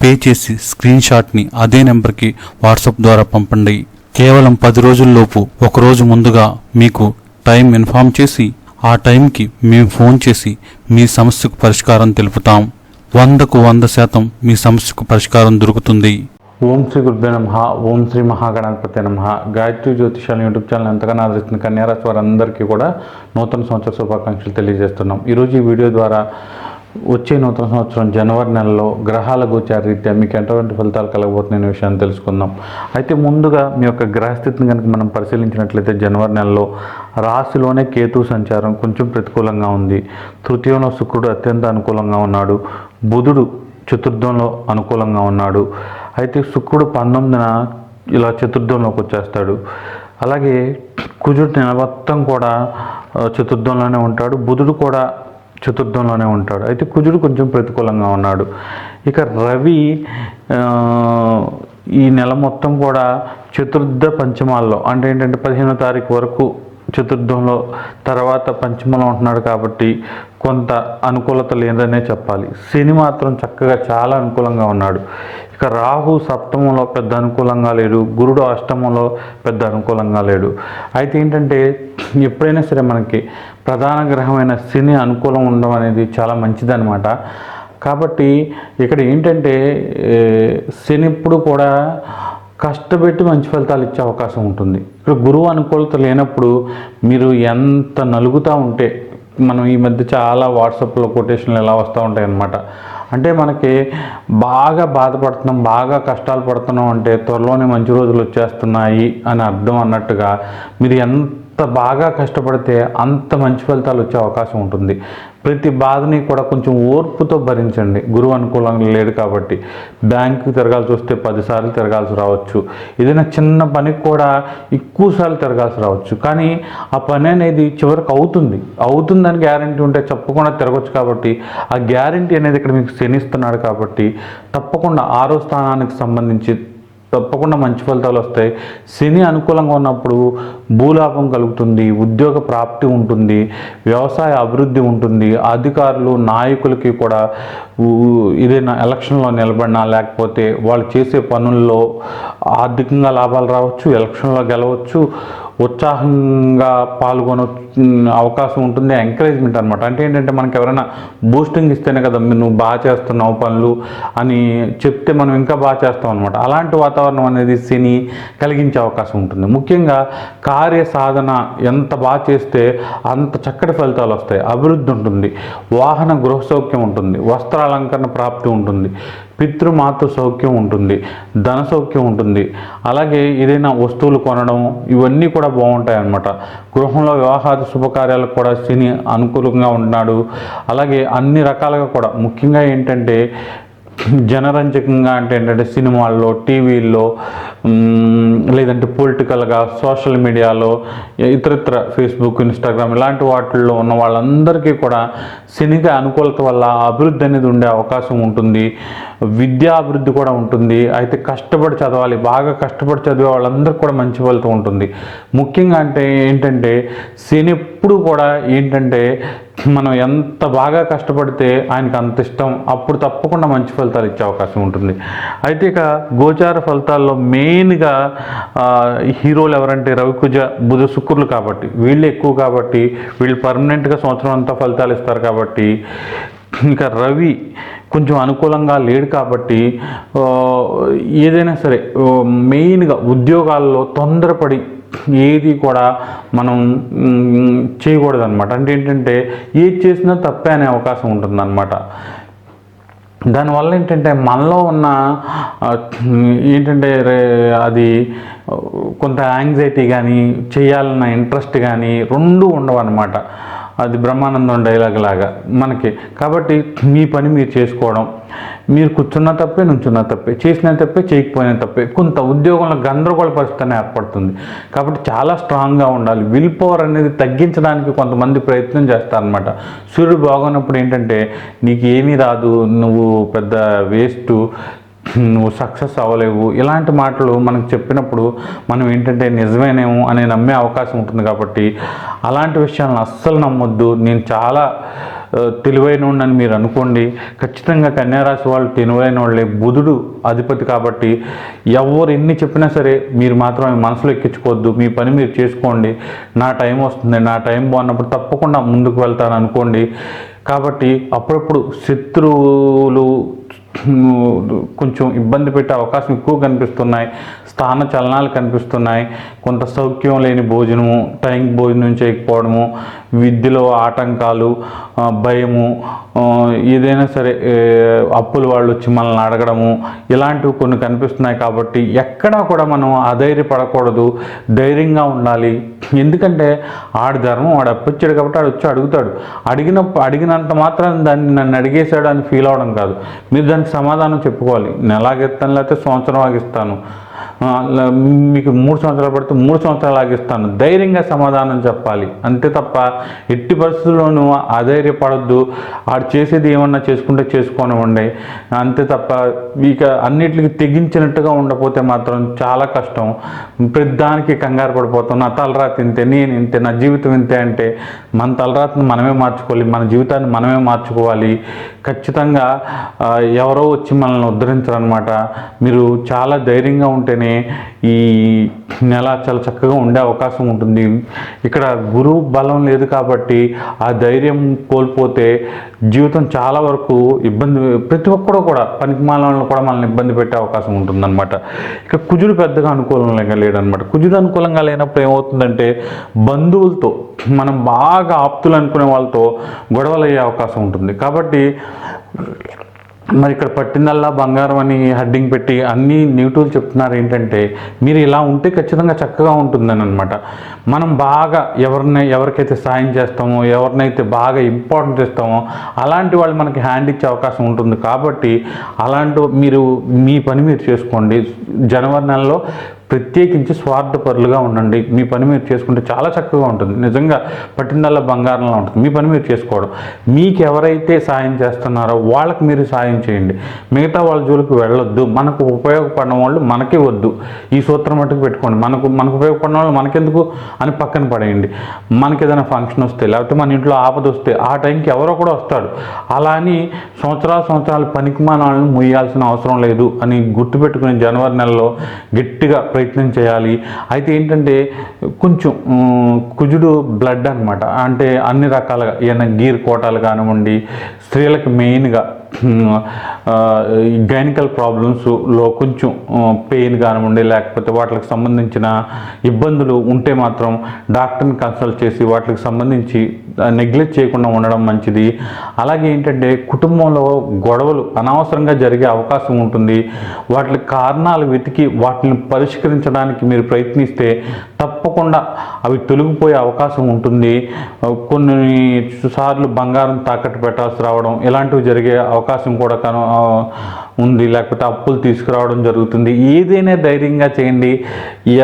Pay చేసి screen షాట్ని అదే నెంబర్కి వాట్సాప్ ద్వారా పంపండి. కేవలం పది రోజుల్లోపు ఒకరోజు ముందుగా మీకు టైం ఇన్ఫామ్ చేసి ఆ టైంకి మేము ఫోన్ చేసి మీ సమస్యకు పరిష్కారం తెలుపుతాం. వందకు వంద శాతం మీ సమస్యకు పరిష్కారం దొరుకుతుంది. ఓం శ్రీ గురుభ్య నమ ఓం శ్రీ మహాగణాధిపతి నమ. గాయత్రి జ్యోతిషాల యూట్యూబ్ ఛానల్ ఎంతగానో ఆదరిస్తున్న కన్యారాశి వారందరికీ కూడా నూతన సంవత్సర శుభాకాంక్షలు తెలియజేస్తున్నాం. ఈరోజు ఈ వీడియో ద్వారా వచ్చే నూతన సంవత్సరం జనవరి నెలలో గ్రహాల గోచార రీత్యా మీకు ఎటువంటి ఫలితాలు కలగబోతున్నాయనే విషయాన్ని తెలుసుకుందాం. అయితే ముందుగా మీ యొక్క గ్రహస్థితిని కనుక మనం పరిశీలించినట్లయితే జనవరి నెలలో రాశిలోనే కేతు సంచారం కొంచెం ప్రతికూలంగా ఉంది. తృతీయంలో శుక్రుడు అత్యంత అనుకూలంగా ఉన్నాడు. బుధుడు చతుర్థంలో అనుకూలంగా ఉన్నాడు. అయితే శుక్రుడు పంతొమ్మిదిన ఇలా చతుర్థంలోకి వచ్చేస్తాడు. అలాగే కుజుడు నెల మొత్తం కూడా చతుర్థంలోనే ఉంటాడు. బుధుడు కూడా చతుర్థంలోనే ఉంటాడు. అయితే కుజుడు కొంచెం ప్రతికూలంగా ఉన్నాడు. ఇక రవి ఈ నెల మొత్తం కూడా చతుర్థ పంచమాల్లో అంటే ఏంటంటే పదిహేనో తారీఖు వరకు చతుర్థంలో తర్వాత పంచమంలో ఉంటున్నాడు కాబట్టి కొంత అనుకూలత లేదనే చెప్పాలి. శని మాత్రం చక్కగా చాలా అనుకూలంగా ఉన్నాడు. ఇక రాహు సప్తమంలో పెద్ద అనుకూలంగా లేడు. గురుడు అష్టమంలో పెద్ద అనుకూలంగా లేడు. అయితే ఏంటంటే ఎప్పుడైనా సరే మనకి ప్రధాన గ్రహమైన శని అనుకూలం ఉండడం అనేది చాలా మంచిదన్నమాట. కాబట్టి ఇక్కడ ఏంటంటే శని ఎప్పుడు కూడా కష్టపెట్టి మంచి ఫలితాలు ఇచ్చే అవకాశం ఉంటుంది. ఇక్కడ గురువు అనుకూలత లేనప్పుడు మీరు ఎంత నలుగుతూ ఉంటే మనం ఈ మధ్య చాలా వాట్సాప్లో కొటేషన్లు ఎలా వస్తూ ఉంటాయి అన్నమాట. అంటే మనకి బాగా బాధపడుతున్నాం బాగా కష్టాలు పడుతున్నాం అంటే త్వరలోనే మంచి రోజులు వచ్చేస్తున్నాయి అని అర్థం అన్నట్టుగా మీరు ఎంత బాగా కష్టపడితే అంత మంచి ఫలితాలు వచ్చే అవకాశం ఉంటుంది. ప్రతి బాధని కూడా కొంచెం ఓర్పుతో భరించండి. గురువు అనుకూలంగా లేడు కాబట్టి బ్యాంకుకి తిరగాల్సి వస్తే పదిసార్లు తిరగాల్సి రావచ్చు. ఏదైనా చిన్న పనికి కూడా ఎక్కువసార్లు తిరగాల్సి రావచ్చు. కానీ ఆ పని అనేది చివరికి అవుతుంది. అవుతుందని గ్యారంటీ ఉంటే చెప్పకుండా తిరగచ్చు కాబట్టి ఆ గ్యారంటీ అనేది ఇక్కడ మీకు శనిస్తున్నాడు కాబట్టి తప్పకుండా ఆరో స్థానానికి సంబంధించి తప్పకుండా మంచి ఫలితాలు వస్తాయి. శని అనుకూలంగా ఉన్నప్పుడు భూలాభం కలుగుతుంది ఉద్యోగ ప్రాప్తి ఉంటుంది వ్యవసాయ అభివృద్ధి ఉంటుంది అధికారులు నాయకులకి కూడా ఏదైనా ఎలక్షన్లో నిలబడినా లేకపోతే వాళ్ళు చేసే పనుల్లో ఆర్థికంగా లాభాలు రావచ్చు ఎలక్షన్లో గెలవచ్చు ఉత్సాహంగా పాల్గొన అవకాశం ఉంటుంది ఎంకరేజ్మెంట్ అనమాట అంటే ఏంటంటే మనకి ఎవరైనా బూస్టింగ్ ఇస్తేనే కదా నువ్వు బాగా చేస్తున్నావు పనులు అని చెప్తే మనం ఇంకా బాగా చేస్తాం అనమాట అలాంటి వాతావరణం అనేది శని కలిగించే అవకాశం ఉంటుంది. ముఖ్యంగా కార్య సాధన ఎంత బాగా చేస్తే అంత చక్కటి ఫలితాలు వస్తాయి. అభివృద్ధి ఉంటుంది. వాహన గృహ సౌఖ్యం ఉంటుంది. వస్త్రాలంకరణ ప్రాప్తి ఉంటుంది. పితృమాతృ సౌఖ్యం ఉంటుంది ధన సౌఖ్యం ఉంటుంది. అలాగే ఏదైనా వస్తువులు కొనడం ఇవన్నీ కూడా బాగుంటాయి అన్నమాట గృహంలో వివాహాది శుభకార్యాలకు కూడా శని అనుకూలంగా ఉన్నాడు అలాగే అన్ని రకాలుగా కూడా ముఖ్యంగా ఏంటంటే జనరంజకంగా అంటే ఏంటంటే సినిమాల్లో టీవీల్లో లేదంటే పొలిటికల్గా సోషల్ మీడియాలో ఇతరత్ర ఫేస్బుక్ ఇన్స్టాగ్రామ్ ఇలాంటి వాటిల్లో ఉన్న వాళ్ళందరికీ కూడా శనిగా అనుకూలత వల్ల అభివృద్ధి అనేది ఉండే అవకాశం ఉంటుంది. విద్యా అభివృద్ధి కూడా ఉంటుంది. అయితే కష్టపడి చదవాలి బాగా కష్టపడి చదివే వాళ్ళందరికీ కూడా మంచి ఫలితం ఉంటుంది. ముఖ్యంగా అంటే ఏంటంటే శని ఎప్పుడు కూడా ఏంటంటే మనం ఎంత బాగా కష్టపడితే ఆయనకు అంత ఇష్టం అప్పుడు తప్పకుండా మంచి ఫలితాలు ఇచ్చే అవకాశం ఉంటుంది. అయితే ఇక గోచార ఫలితాల్లో మెయిన్గా హీరోలు ఎవరంటే రవికుజ బుధ శుక్రులు కాబట్టి వీళ్ళు ఎక్కువ కాబట్టి వీళ్ళు పర్మనెంట్గా సంవత్సరం అంతా ఫలితాలు ఇస్తారు కాబట్టి ఇంకా రవి కొంచెం అనుకూలంగా లేడు కాబట్టి ఏదైనా సరే మెయిన్గా ఉద్యోగాల్లో తొందరపడి ఏది కూడా మనం మ్, చేయకూడదన్నమాట. అంటే ఏంటంటే ఏది చేసినా తప్పే అనే అవకాశం ఉంటుందన్నమాట. దానివల్ల ఏంటంటే మనలో ఉన్న ఏంటంటే రే- అది కొంత యాంగ్జైటీ కానీ చేయాలన్న ఇంట్రెస్ట్ కానీ రెండు ఉండవు అనమాట అది బ్రహ్మానందం డైలాగ్ లాగా మనకి. కాబట్టి మీ పని మీరు చేసుకోవడం. మీరు కూర్చున్న తప్పే నుంచున్న తప్పే చేసిన తప్పే చేయకపోయిన తప్పే. కొంత ఉద్యోగంలో గందరగోళ పరిస్థితి అనేది ఏర్పడుతుంది. కాబట్టి చాలా స్ట్రాంగ్గా ఉండాలి. విల్ పవర్ అనేది తగ్గించడానికి కొంతమంది ప్రయత్నం చేస్తారనమాట సూర్యుడు బాగున్నప్పుడు ఏంటంటే నీకు ఏమీ రాదు నువ్వు పెద్ద వేస్ట్ నువ్వు సక్సెస్ అవ్వలేవు. ఇలాంటి మాటలు మనకు చెప్పినప్పుడు మనం ఏంటంటే నిజమేనేమో అని నమ్మే అవకాశం ఉంటుంది కాబట్టి అలాంటి విషయాలను అస్సలు నమ్మొద్దు. నేను చాలా తెలివైన అని మీరు అనుకోండి. ఖచ్చితంగా కన్యారాశి వాళ్ళు తెలివైన వాళ్ళే బుధుడు అధిపతి కాబట్టి ఎవరు ఎన్ని చెప్పినా సరే మీరు మాత్రం మనసులో ఎక్కించుకోవద్దు. మీ పని మీరు చేసుకోండి. నా టైం వస్తుంది. నా టైం బాగున్నప్పుడు తప్పకుండా ముందుకు వెళ్తాను అనుకోండి. కాబట్టి అప్పుడప్పుడు శత్రువులు కొంచెం ఇబ్బంది పెట్టే అవకాశం ఎక్కువ కనిపిస్తున్నాయి. స్థాన చలనాలు కనిపిస్తున్నాయి. కొంత సౌఖ్యం లేని భోజనము టైంకి భోజనం చేయకపోవడము విద్యలో ఆటంకాలు భయము ఏదైనా సరే అప్పులు వాళ్ళు వచ్చి మనల్ని అడగడము ఇలాంటివి కొన్ని కనిపిస్తున్నాయి కాబట్టి ఎక్కడా కూడా మనం అధైర్యపడకూడదు ధైర్యంగా ఉండాలి. ఎందుకంటే ఆడి ధర్మం వాడు అప్పిచ్చాడు కాబట్టి ఆడు వచ్చి అడుగుతాడు. అడిగిన అడిగినంత మాత్రం దాన్ని నన్ను అడిగేశాడు అని ఫీల్ అవడం కాదు. మీరు దానికి సమాధానం చెప్పుకోవాలి. నెలాగిస్తాను లేకపోతే సంవత్సరం ఆగిస్తాను. మీకు మూడు సంవత్సరాలు పడితే మూడు సంవత్సరాలు ఆగిస్తాను. ధైర్యంగా సమాధానం చెప్పాలి. అంతే తప్ప ఎట్టి పరిస్థితుల్లోనూ అధైర్యపడద్దు. ఆడు చేసేది ఏమన్నా చేసుకుంటే చేసుకోనివ్వండి. అంతే తప్ప ఇక అన్నిటికి తెగించినట్టుగా ఉండకపోతే మాత్రం చాలా కష్టం. ప్రతిదానికి కంగారు పడిపోతాం. నా తలరాతి ఇంతే నేను ఇంతే నా జీవితం ఇంతే అంటే మన తలరాతిని మనమే మార్చుకోవాలి. మన జీవితాన్ని మనమే మార్చుకోవాలి. ఖచ్చితంగా ఎవరో వచ్చి మనల్ని ఉద్ధరించరనమాట మీరు చాలా ధైర్యంగా ఉంటేనే ఈ నెల చాలా చక్కగా ఉండే అవకాశం ఉంటుంది. ఇక్కడ గురువు బలం లేదు కాబట్టి ఆ ధైర్యం కోల్పోతే జీవితం చాలా వరకు ఇబ్బంది ప్రతి ఒక్కరు కూడా పనికి మాలను కూడా మనల్ని ఇబ్బంది పెట్టే అవకాశం ఉంటుందన్నమాట. ఇక కుజుడు పెద్దగా అనుకూలంగా లేడనమాట కుజుడు అనుకూలంగా లేనప్పుడు ఏమవుతుందంటే బంధువులతో మనం బాగా ఆప్తులు అనుకునే వాళ్ళతో గొడవలు అయ్యే అవకాశం ఉంటుంది. కాబట్టి మరి ఇక్కడ పట్టిందల్లా బంగారం అని హడ్డింగ్ పెట్టి అన్ని నెగిటివ్లు చెప్తున్నారు ఏంటంటే మీరు ఇలా ఉంటే ఖచ్చితంగా చక్కగా ఉంటుందని అనమాట మనం బాగా ఎవరిని ఎవరికైతే సాయం చేస్తామో ఎవరినైతే బాగా ఇంపార్టెంట్ ఇస్తామో అలాంటి వాళ్ళు మనకి హ్యాండ్ ఇచ్చే అవకాశం ఉంటుంది. కాబట్టి అలాంటి మీరు మీ పని మీరు చేసుకోండి. జనవరి నెలలో ప్రత్యేకించి స్వార్థపరులుగా ఉండండి. మీ పని మీరు చేసుకుంటే చాలా చక్కగా ఉంటుంది. నిజంగా పట్టిందల్లా బంగారంలో ఉంటుంది. మీ పని మీరు చేసుకోవడం. మీకు ఎవరైతే సాయం చేస్తున్నారో వాళ్ళకి మీరు సాయం చేయండి. మిగతా వాళ్ళ జోలికి వెళ్ళొద్దు. మనకు ఉపయోగపడిన వాళ్ళు మనకే వద్దు. ఈ సూత్రం మట్టుకు పెట్టుకోండి. మనకు మనకు ఉపయోగపడిన వాళ్ళు మనకెందుకు అని పక్కన పడేయండి. మనకి ఏదైనా ఫంక్షన్ వస్తే లేకపోతే మన ఇంట్లో ఆపద వస్తే ఆ టైంకి ఎవరో కూడా వస్తాడు అలా అని సంవత్సరాలు సంవత్సరాలు పనికిమానాలను ముయ్యాల్సిన అవసరం లేదు అని గుర్తుపెట్టుకుని జనవరి నెలలో గట్టిగా ప్రయత్నం చేయాలి. అయితే ఏంటంటే కొంచెం కుజుడు బ్లడ్ అనమాట అంటే అన్ని రకాలుగా ఏమైనా గీర్ కోటాలు కానివ్వండి స్త్రీలకు మెయిన్గా గైనికల్ ప్రాబ్లమ్స్లో కొంచెం పెయిన్ కానివ్వండి లేకపోతే వాటికి సంబంధించిన ఇబ్బందులు ఉంటే మాత్రం డాక్టర్ని కన్సల్ట్ చేసి వాటికి సంబంధించి నెగ్లెక్ట్ చేయకుండా ఉండడం మంచిది. అలాగే ఏంటంటే కుటుంబంలో గొడవలు అనవసరంగా జరిగే అవకాశం ఉంటుంది. వాటి కారణాలు వెతికి వాటిని పరిష్కరించడానికి మీరు ప్రయత్నిస్తే తప్పకుండా అవి తొలగిపోయే అవకాశం ఉంటుంది. కొన్ని సార్లు బంగారం తాకట్టు పెట్టాల్సి రావడం ఇలాంటివి జరిగే అవకాశం కూడా కను ఉంది. లేకపోతే అప్పులు తీసుకురావడం జరుగుతుంది. ఏదైనా ధైర్యంగా చేయండి.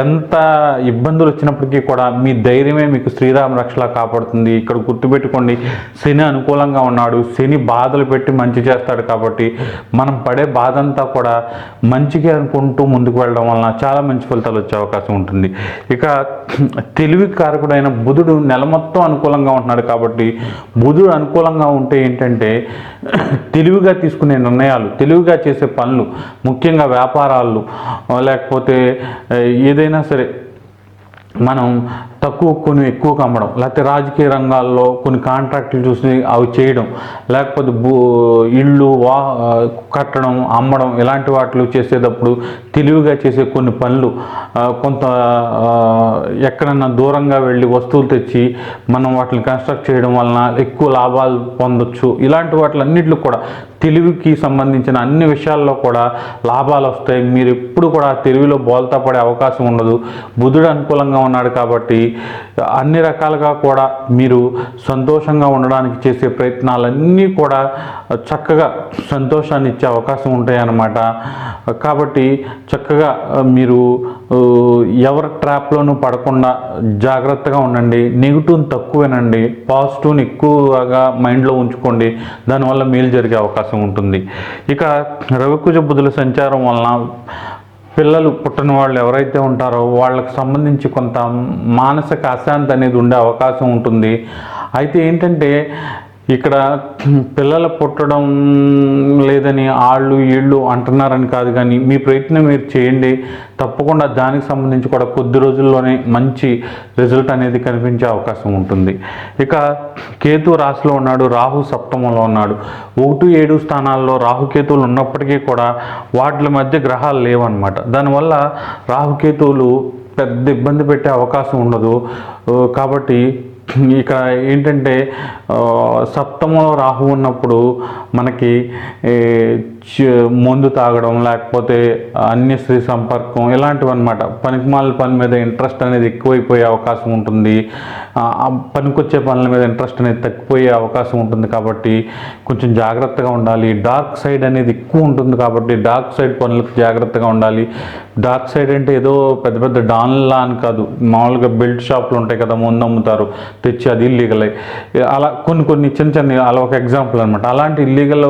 ఎంత ఇబ్బందులు వచ్చినప్పటికీ కూడా మీ ధైర్యమే మీకు శ్రీరామ రక్షలా కాపాడుతుంది. ఇక్కడ గుర్తుపెట్టుకోండి. శని అనుకూలంగా ఉన్నాడు. శని బాధలు పెట్టి మంచి చేస్తాడు కాబట్టి మనం పడే బాధ అంతా కూడా మంచిగా అనుకుంటూ ముందుకు వెళ్ళడం వలన చాలా మంచి ఫలితాలు వచ్చే అవకాశం ఉంటుంది. ఇక తెలివి కారకుడైన బుధుడు నెల మొత్తం అనుకూలంగా ఉంటున్నాడు కాబట్టి బుధుడు అనుకూలంగా ఉంటే ఏంటంటే తెలివిగా తీసుకునే నిర్ణయాలు తెలివిగా చేసే పనులు ముఖ్యంగా వ్యాపారాలు లేకపోతే ఏదైనా సరే మనం తక్కువ కొన్ని ఎక్కువగా అమ్మడం లేకపోతే రాజకీయ రంగాల్లో కొన్ని కాంట్రాక్టులు చూసి అవి చేయడం. లేకపోతే భూ ఇళ్ళు వా కట్టడం అమ్మడం ఇలాంటి వాటిలో చేసేటప్పుడు తెలివిగా చేసే కొన్ని పనులు. కొంత ఎక్కడన్నా దూరంగా వెళ్ళి వస్తువులు తెచ్చి మనం వాటిని కన్స్ట్రక్ట్ చేయడం వలన ఎక్కువ లాభాలు పొందొచ్చు. ఇలాంటి వాటిలన్నింటిలో కూడా తెలివికి సంబంధించిన అన్ని విషయాల్లో కూడా లాభాలు వస్తాయి. మీరు ఎప్పుడు కూడా తెలుగులో తెలివిలో బోల్తా పడే అవకాశం ఉండదు. బుధుడు అనుకూలంగా ఉన్నాడు కాబట్టి అన్ని రకాలుగా కూడా మీరు సంతోషంగా ఉండడానికి చేసే ప్రయత్నాలన్నీ కూడా చక్కగా సంతోషాన్ని ఇచ్చే అవకాశం ఉంటాయి అన్నమాట కాబట్టి చక్కగా మీరు ఎవరి ట్రాప్లోనూ పడకుండా జాగ్రత్తగా ఉండండి. నెగిటివ్ని తక్కువేనండి. పాజిటివ్ని ఎక్కువగా మైండ్లో ఉంచుకోండి. దానివల్ల మేలు జరిగే అవకాశం ఉంటుంది. ఇక రవికుజ బుధుల సంచారం వలన పిల్లలు పుట్టిన వాళ్ళు ఎవరైతే ఉంటారో వాళ్ళకి సంబంధించి కొంత మానసిక అశాంతి అనేది ఉండే అవకాశం ఉంటుంది. అయితే ఏంటంటే ఇక్కడ పిల్లలు పుట్టడం లేదని ఆళ్ళు ఈళ్ళు అంటున్నారని కాదు కానీ మీ ప్రయత్నం మీరు చేయండి. తప్పకుండా దానికి సంబంధించి కూడా కొద్ది రోజుల్లోనే మంచి రిజల్ట్ అనేది కనిపించే అవకాశం ఉంటుంది. ఇక కేతు రాశిలో ఉన్నాడు రాహు సప్తమంలో ఉన్నాడు. ఒకటి ఏడు స్థానాల్లో రాహుకేతువులు ఉన్నప్పటికీ కూడా వాటి మధ్య గ్రహాలు లేవన్నమాట. దానివల్ల రాహుకేతువులు పెద్ద ఇబ్బంది పెట్టే అవకాశం ఉండదు. కాబట్టి ఇక్కడ ఏంటంటే సప్తమంలో రాహు ఉన్నప్పుడు మనకి Uh, మందు తాగడం లేకపోతే uh, అన్య స్త్రీ సంపర్కం ఇలాంటివి అనమాట పనికిమాల పని మీద ఇంట్రెస్ట్ అనేది ఎక్కువైపోయే అవకాశం ఉంటుంది. పనికొచ్చే పనుల మీద ఇంట్రెస్ట్ అనేది తగ్గిపోయే అవకాశం ఉంటుంది కాబట్టి కొంచెం జాగ్రత్తగా ఉండాలి. డార్క్ సైడ్ అనేది ఎక్కువ ఉంటుంది కాబట్టి డార్క్ సైడ్ పనులకు జాగ్రత్తగా ఉండాలి. డార్క్ సైడ్ అంటే ఏదో పెద్ద పెద్ద డాన్లా అని కాదు. మామూలుగా బెల్ట్ షాపులు ఉంటాయి కదా ముందు అమ్ముతారు తెచ్చి అది ఇల్లీగల్ అలా కొన్ని కొన్ని చిన్న చిన్న అలా ఒక ఎగ్జాంపుల్ అనమాట అలాంటి ఇల్లీగల్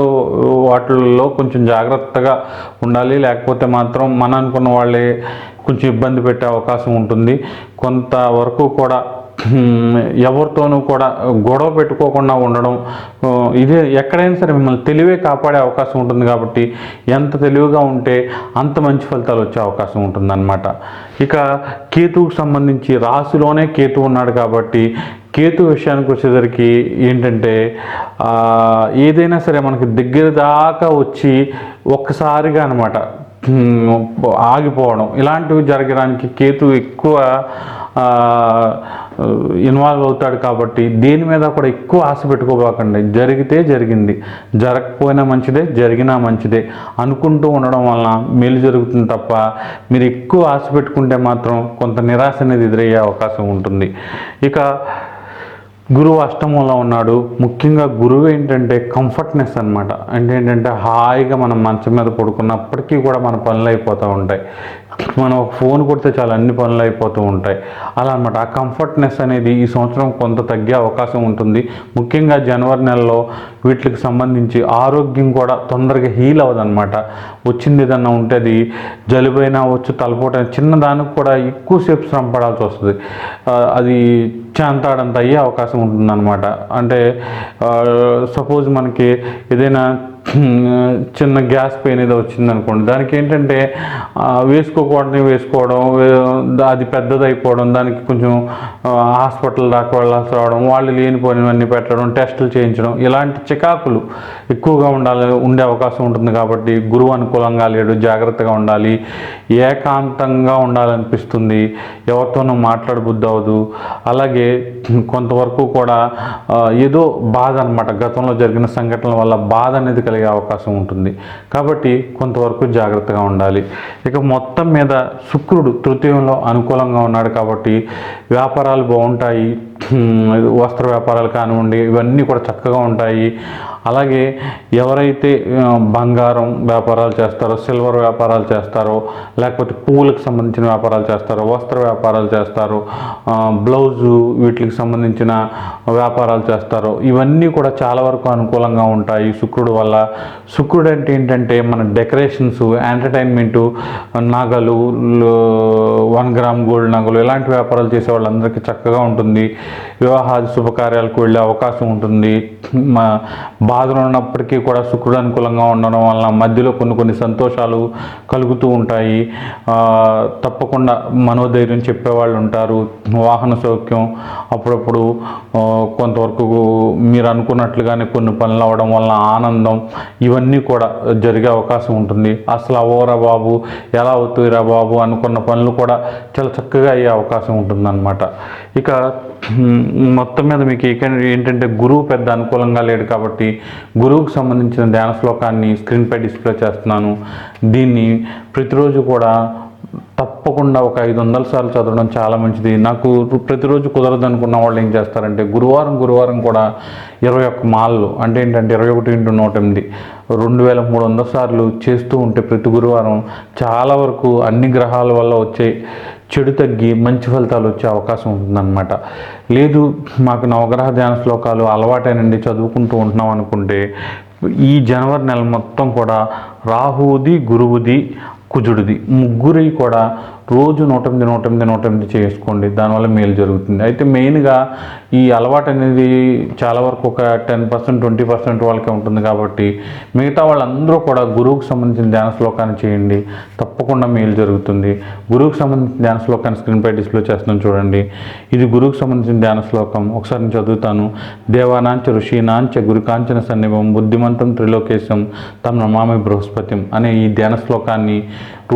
వాటిల్లో కొంచెం జాగ్రత్తగా ఉండాలి. లేకపోతే మాత్రం మన అనుకున్న వాళ్ళే కొంచెం ఇబ్బంది పెట్టే అవకాశం ఉంటుంది. కొంతవరకు కూడా ఎవరితోనూ కూడా గొడవ పెట్టుకోకుండా ఉండడం ఇది ఇదే ఎక్కడైనా సరే మిమ్మల్ని తెలివే కాపాడే అవకాశం ఉంటుంది కాబట్టి ఎంత తెలివిగా ఉంటే అంత మంచి ఫలితాలు వచ్చే అవకాశం ఉంటుందన్నమాట. ఇక కేతువుకు సంబంధించి రాశిలోనే కేతు ఉన్నాడు కాబట్టి కేతు విషయానికి వచ్చేసరికి ఏంటంటే ఏదైనా సరే మనకి దగ్గర దాకా వచ్చి ఒక్కసారిగా అనమాట ఆగిపోవడం. ఇలాంటివి జరగడానికి కేతు ఎక్కువ ఇన్వాల్వ్ అవుతాడు కాబట్టి దేని మీద కూడా ఎక్కువ ఆశ పెట్టుకోబోకండి. జరిగితే జరిగింది. జరగకపోయినా మంచిదే జరిగినా మంచిదే అనుకుంటూ ఉండడం వలన మేలు జరుగుతుంది తప్ప మీరు ఎక్కువ ఆశ పెట్టుకుంటే మాత్రం కొంత నిరాశ అనేది ఎదురయ్యే అవకాశం ఉంటుంది. ఇక గురువు అష్టమంలో ఉన్నాడు. ముఖ్యంగా గురువు ఏంటంటే కంఫర్ట్నెస్ అనమాట అంటే ఏంటంటే హాయిగా మనం మంచం మీద పడుకున్నప్పటికీ కూడా మన పనులు అయిపోతూ ఉంటాయి. మనం ఒక ఫోన్ కొడితే చాలా అన్ని పనులు అయిపోతూ ఉంటాయి. అలా అనమాట ఆ కంఫర్ట్నెస్ అనేది ఈ సంవత్సరం కొంత తగ్గే అవకాశం ఉంటుంది. ముఖ్యంగా జనవరి నెలలో వీటికి సంబంధించి ఆరోగ్యం కూడా తొందరగా హీల్ అవ్వదన్నమాట. వచ్చింది ఏదన్నా ఉంటే అది జలుబైనా వచ్చు తలపోటైనా చిన్న దానికి కూడా ఎక్కువసేపు శ్రమ పడాల్సి వస్తుంది. అది చాంతాడంత అయ్యే అవకాశం ఉంటుందన్నమాట. అంటే సపోజ్ మనకి ఏదైనా చిన్న గ్యాస్ పెయిన్ ఏదో వచ్చింది అనుకోండి దానికి ఏంటంటే వేసుకోకూడని వేసుకోవడం అది పెద్దది అయిపోవడం దానికి కొంచెం హాస్పిటల్ దాకా వెళ్ళాల్సి రావడం వాళ్ళు లేనిపోయినవన్నీ పెట్టడం టెస్టులు చేయించడం ఇలాంటి చికాకులు ఎక్కువగా ఉండాలి ఉండే అవకాశం ఉంటుంది కాబట్టి గురువు అనుకూలంగా లేడు జాగ్రత్తగా ఉండాలి ఏకాంతంగా ఉండాలనిపిస్తుంది ఎవరితోనూ మాట్లాడబుద్ధి అవ్వదు అలాగే కొంతవరకు కూడా ఏదో బాధ అనమాట గతంలో జరిగిన సంఘటనల వల్ల బాధ అనేది కలిగే అవకాశం ఉంటుంది. కాబట్టి కొంతవరకు జాగ్రత్తగా ఉండాలి. ఇక మొత్తం మీద శుక్రుడు తృతీయంలో అనుకూలంగా ఉన్నాడు కాబట్టి వ్యాపారాలు బాగుంటాయి. వస్త్ర వ్యాపారాలు కానివ్వండి ఇవన్నీ కూడా చక్కగా ఉంటాయి. అలాగే ఎవరైతే బంగారం వ్యాపారాలు చేస్తారో సిల్వర్ వ్యాపారాలు చేస్తారో లేకపోతే పూలకు సంబంధించిన వ్యాపారాలు చేస్తారో వస్త్ర వ్యాపారాలు చేస్తారో బ్లౌజు వీటికి సంబంధించిన వ్యాపారాలు చేస్తారో ఇవన్నీ కూడా చాలా వరకు అనుకూలంగా ఉంటాయి శుక్రుడు వల్ల. శుక్రుడు అంటే ఏంటంటే మన డెకరేషన్స్ ఎంటర్టైన్మెంటు నగలు వన్ గ్రామ్ గోల్డ్ నగలు ఇలాంటి వ్యాపారాలు చేసే వాళ్ళందరికీ చక్కగా ఉంటుంది. వివాహాది శుభకార్యాలకు వెళ్ళే అవకాశం ఉంటుంది. మా బాధలు ఉన్నప్పటికీ కూడా శుక్రుడు అనుకూలంగా ఉండడం వలన మధ్యలో కొన్ని కొన్ని సంతోషాలు కలుగుతూ ఉంటాయి. తప్పకుండా మనోధైర్యం చెప్పేవాళ్ళు ఉంటారు. వాహన సౌఖ్యం అప్పుడప్పుడు కొంతవరకు మీరు అనుకున్నట్లుగానే కొన్ని పనులు అవ్వడం వలన ఆనందం ఇవన్నీ కూడా జరిగే అవకాశం ఉంటుంది. అసలు అవోరా బాబు ఎలా అవుతాయిరా బాబు అనుకున్న పనులు కూడా చాలా చక్కగా అయ్యే అవకాశం ఉంటుందన్నమాట. ఇక మొత్తం మీద మీకు ఏంటంటే గురువు పెద్ద అనుకూలంగా లేడు కాబట్టి గురువుకు సంబంధించిన ధ్యాన శ్లోకాన్ని స్క్రీన్పై డిస్ప్లే చేస్తున్నాను. దీన్ని ప్రతిరోజు కూడా తప్పకుండా ఒక ఐదు వందల సార్లు చదవడం చాలా మంచిది. నాకు ప్రతిరోజు కుదరదు అనుకున్న వాళ్ళు ఏం చేస్తారంటే గురువారం గురువారం కూడా ఇరవై ఒక్క మాళ్ళు అంటే ఏంటంటే ఇరవై ఒకటి ఇంటూ నూట ఎనిమిది రెండు వేల మూడు వందల సార్లు చేస్తూ ఉంటే ప్రతి గురువారం చాలా వరకు అన్ని గ్రహాల వల్ల వచ్చే చెడు తగ్గి మంచి ఫలితాలు వచ్చే అవకాశం ఉంటుందన్నమాట. లేదు మాకు నవగ్రహ ధ్యాన శ్లోకాలు అలవాటేనండి చదువుకుంటూ ఉంటున్నాం అనుకుంటే ఈ జనవరి నెల మొత్తం కూడా రాహువుది గురువుది కుజుడిది ముగ్గురి కూడా రోజు నూట ఎనిమిది నూట ఎనిమిది నూట ఎనిమిది చేసుకోండి. దానివల్ల మేలు జరుగుతుంది. అయితే మెయిన్గా ఈ అలవాటు అనేది చాలా వరకు ఒక టెన్ పర్సెంట్ ట్వంటీ పర్సెంట్ వాళ్ళకే ఉంటుంది కాబట్టి మిగతా వాళ్ళందరూ కూడా గురువుకు సంబంధించిన ధ్యాన శ్లోకాన్ని చేయండి. తప్పకుండా మేలు జరుగుతుంది. గురువుకు సంబంధించిన ధ్యాన శ్లోకాన్ని స్క్రీన్పై డిస్ప్లే చేస్తున్నాం చూడండి. ఇది గురువుకు సంబంధించిన ధ్యాన శ్లోకం. ఒకసారి నేను చదువుతాను. దేవానాంచ ఋషీనాంచ గురుకాంచన సన్నిభం బుద్ధిమంతం త్రిలోకేశం తమ నమామి బృహస్పతిం అనే ఈ ధ్యాన శ్లోకాన్ని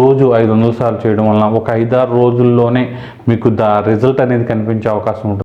రోజు ఐదు వందల సార్లు చేయడం వలన ఒక ఐదారు రోజుల్లోనే మీకు దా రిజల్ట్ అనేది కనిపించే అవకాశం ఉంటుంది.